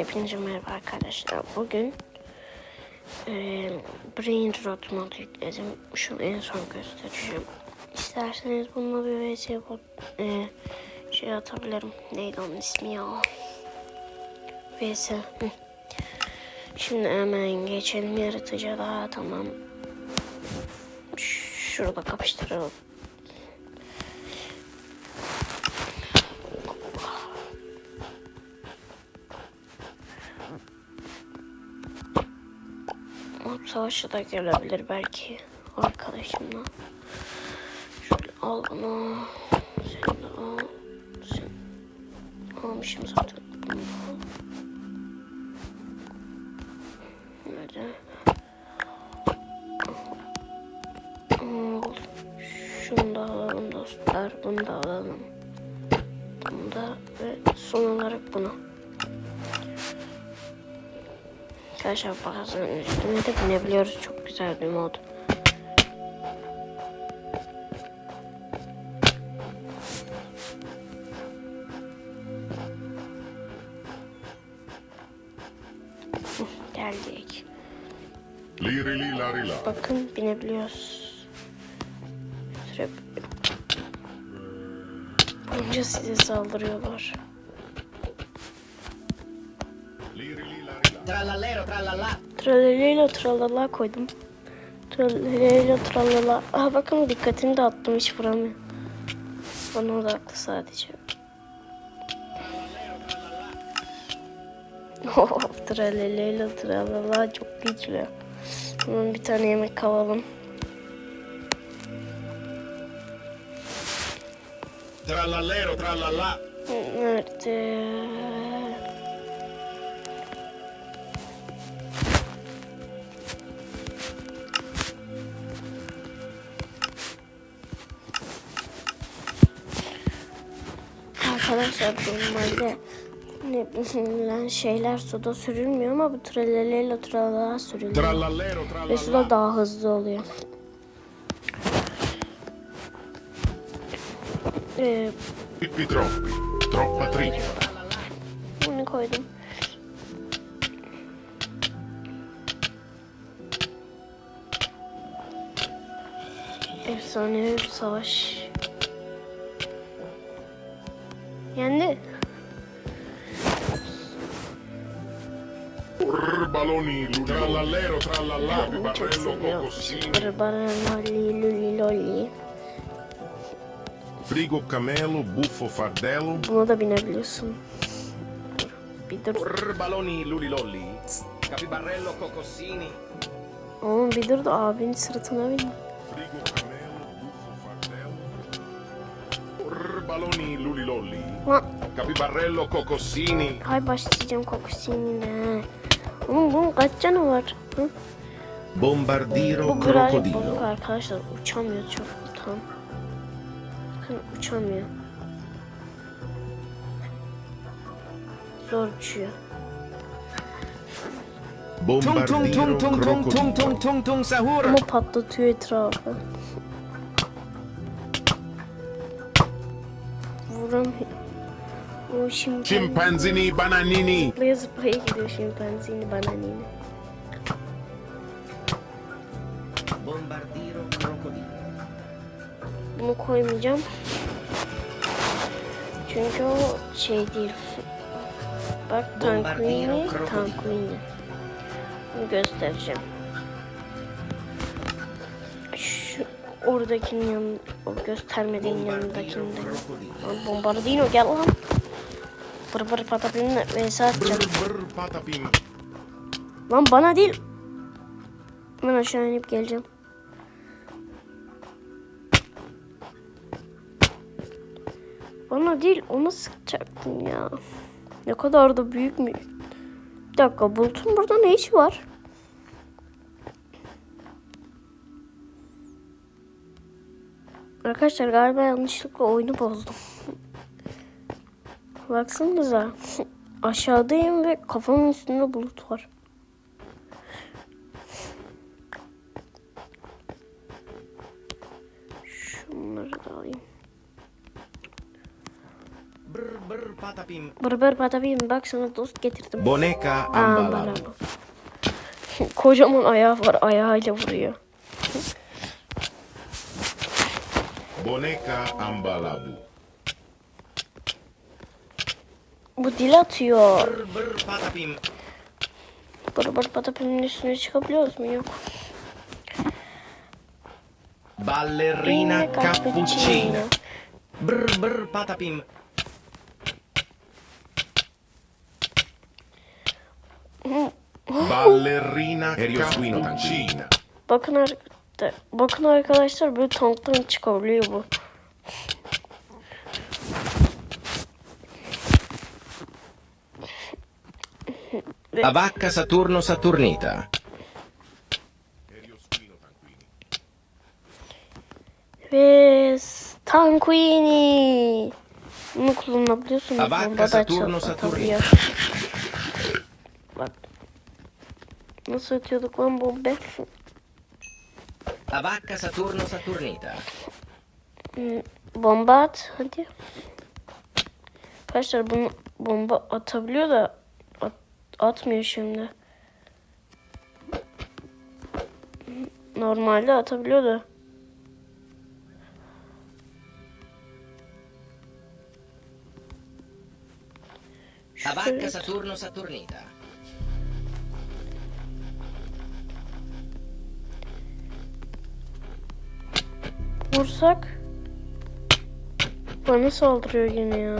Hepinize merhaba arkadaşlar. Bugün e, Brain Rot modu yükledim. Şunu en son göstereceğim. İsterseniz bununla bir vs e, şey atabilirim. Neydi onun ismi ya? vs. Şimdi hemen geçelim yaratıcılığa. Tamam. Şurada kapıştıralım. Savaşı da gelebilir belki arkadaşımla. Şöyle al bunu. Sen de al. Sen almışım zaten. Nerede? Al. Şunu da alalım dostlar. Bunu da alalım. Bunu da ve son olarak bunu. Arkadaşlar bazen üstüne de binebiliyoruz. Çok güzel bir mod. Geldik. Bakın binebiliyoruz. Bunca size saldırıyorlar. Li lari la. Trallallero, trallallà. Tralalelo tralala koydum. Tralalelo tralala. Aha bakın dikkatini de attım hiç vuramıyor. Bana odaklı sadece. Oh, tralalelo tralala çok güçlü. Hemen bir tane yemek alalım. Trallallero trallallà. Nerede? Arkadaşlar normalde ne şeyler suda sürülmüyor ama bu tralelelo tralala sürülüyor. Trallallero Ve trallallà. suda daha hızlı oluyor. Ee, bunu koydum. Efsanevi bir savaş. Yendi. Baloni. Trallallero trallallà. Barello seviyorum. cocossini. Barbarelli, luli loli. Frigo camelo. Buffo fardello. Buna da binebiliyorsun. Bir dur. Baloni luli lolli. Capibarello cocossini. Oğlum bir dur da abinin sırtına bin. Frigo baloni luli lolli. Lan Capibarello cocossini. hay başlayacağım kokusu yine. Oğlum bunun kaç canı var? Hı? Bombardiro Bu bozuk crocodilo. arkadaşlar. Uçamıyor çok tam. Bakın uçamıyor. Zor uçuyor. Tung tung Bombardiro tung tung tung tung tung crocodilo. tung tung sahur. Ama patlatıyor etrafı. Vuramıyor. O şimdi Scimpanzini bananini. zıplaya zıplaya gidiyor şimpanzini bananini. Bombardiro crocodilo. Bunu koymayacağım. Çünkü o şey değil. Bak Tanquini, Tanquini. Bunu göstereceğim. Oradakinin yanı, o göstermediğin yanındakinde. Lan Bombardino gel lan. Bır bır patapinle vs atacağım. Lan bana değil. Ben aşağı inip geleceğim. Bana değil ona sıkacaktım ya. Ne kadar da büyük mü? Bir dakika Bulut'un burada ne işi var? Arkadaşlar galiba yanlışlıkla oyunu bozdum. Baksanıza. Aşağıdayım ve kafamın üstünde bulut var. Şunları da alayım. Brr brr patapim. Bırbır patapim bak sana dost getirdim. Bana bu. Kocaman ayağı var ayağıyla vuruyor. Boneca ambalabu. Bu dil atıyor. Brr brr patapim. Bırbır patapim'in üstüne çıkabiliyoruz mu? Yok. Ballerina cappuccina. Brr brr patapim. Ballerina cappuccina. Bakın arkadaşlar, bakın arkadaşlar böyle tanktan çıkabiliyor bu. La vacca Saturno Saturnita. Ve Tanquini. Bunu kullanabiliyorsunuz. Bomba da Saturno, açı- Saturni. atabiliyor. Bak. Nasıl atıyorduk lan bombe? La vacca Saturno Saturnita. Bomba at hadi. Arkadaşlar bunu bomba atabiliyor da at- atmıyor şimdi. Normalde atabiliyor da. Şöyle- Saturno Saturnita. Vursak bana saldırıyor yine ya.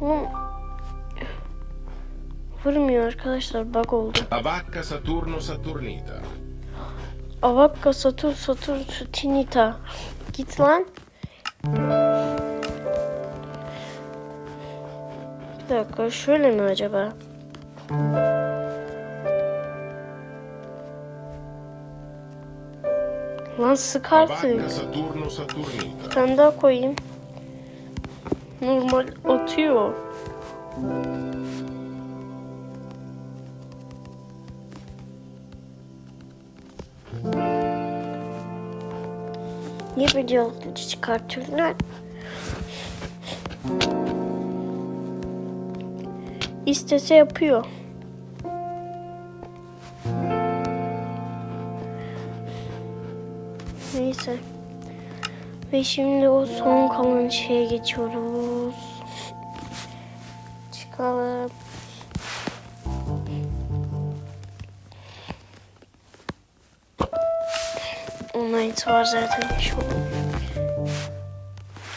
Oğlum, Vurmuyor arkadaşlar bug oldu. La vacca Saturno Saturnita. Avakka Satur Satur Tinita. Git lan. Bir dakika şöyle mi acaba? Lan sık artık. Bir tane daha koyayım. Normal atıyor. Niye böyle yolcu çıkartıyorlar? İstese yapıyor. Neyse. Ve şimdi o son kalan şeye geçiyoruz. Çıkalım. Online var zaten şu.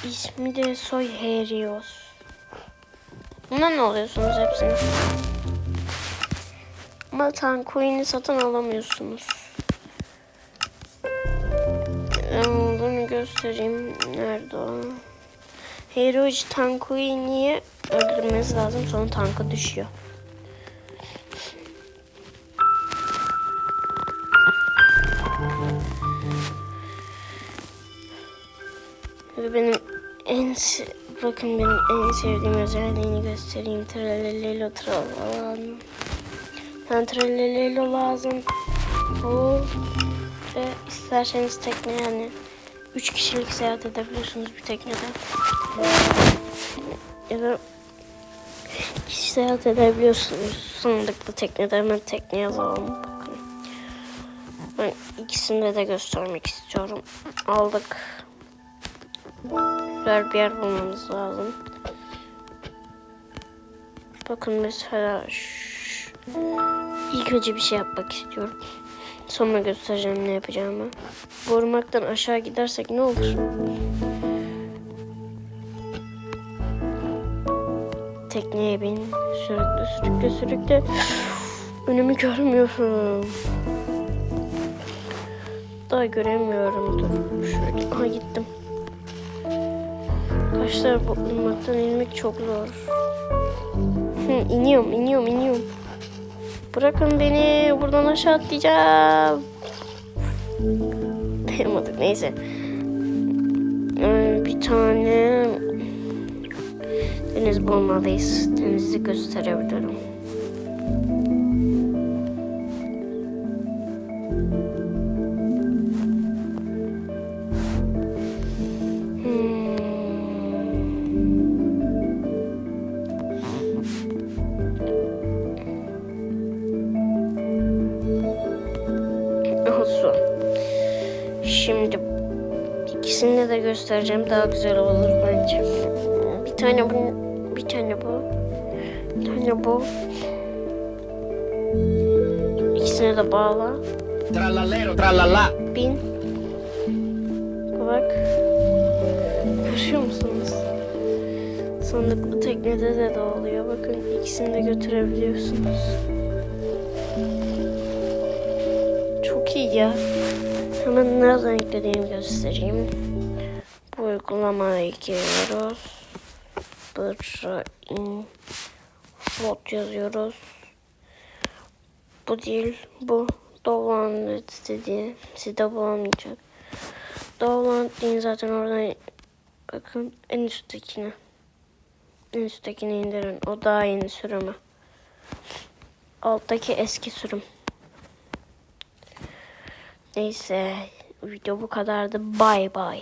İsmi de Soy Herios. Buna ne alıyorsunuz hepsini? Ama Tanquin'i satın alamıyorsunuz. Bunu göstereyim. Nerede o? Heroic Tanquini'yi öldürmeniz lazım. Sonra tanka düşüyor. Ve benim en bakın benim en sevdiğim özelliğini göstereyim. Tralelelo tralalan. Ben tralelelo lazım. Bu ve isterseniz tekne yani 3 kişilik seyahat edebiliyorsunuz bir teknede. Ya da kişi seyahat edebiliyorsunuz. Sandıklı teknede hemen tekne yazalım. Bakın. Ben ikisini de göstermek istiyorum. Aldık. Güzel bir yer bulmamız lazım. Bakın mesela şu- ilk önce bir şey yapmak istiyorum. Sonra göstereceğim ne yapacağımı. Borumaktan aşağı gidersek ne olur? Tekneye bin. Sürükle sürükle sürükle. Önümü görmüyorum. Daha göremiyorum. Dur şöyle. Aha gittim. Arkadaşlar bu ırmaktan inmek çok zor. Hı, iniyorum, iniyorum, iniyorum. Bırakın beni. Buradan aşağı atlayacağım. Dayanamadık. Neyse. Ee, bir tane deniz bulmalıyız. Denizi gösterebilirim. De göstereceğim. Daha güzel olur bence. Bir tane bu, bir tane bu, bir tane bu. İkisini de bağla. Trallallero, trallallà. Bin. Bak. Görüyor musunuz? Sandıklı teknede de de oluyor. Bakın ikisini de götürebiliyorsunuz. Çok iyi ya. Hemen nereden eklediğimi göstereyim. Bu uygulamaya giriyoruz. Buraya infot yazıyoruz. Bu değil, bu Download dediği sizde bulamayacak. Download deyin zaten oradan bakın en üsttekine. En üsttekini indirin. O daha yeni sürümü. Alttaki eski sürüm. Neyse video bu kadardı. Bye bye.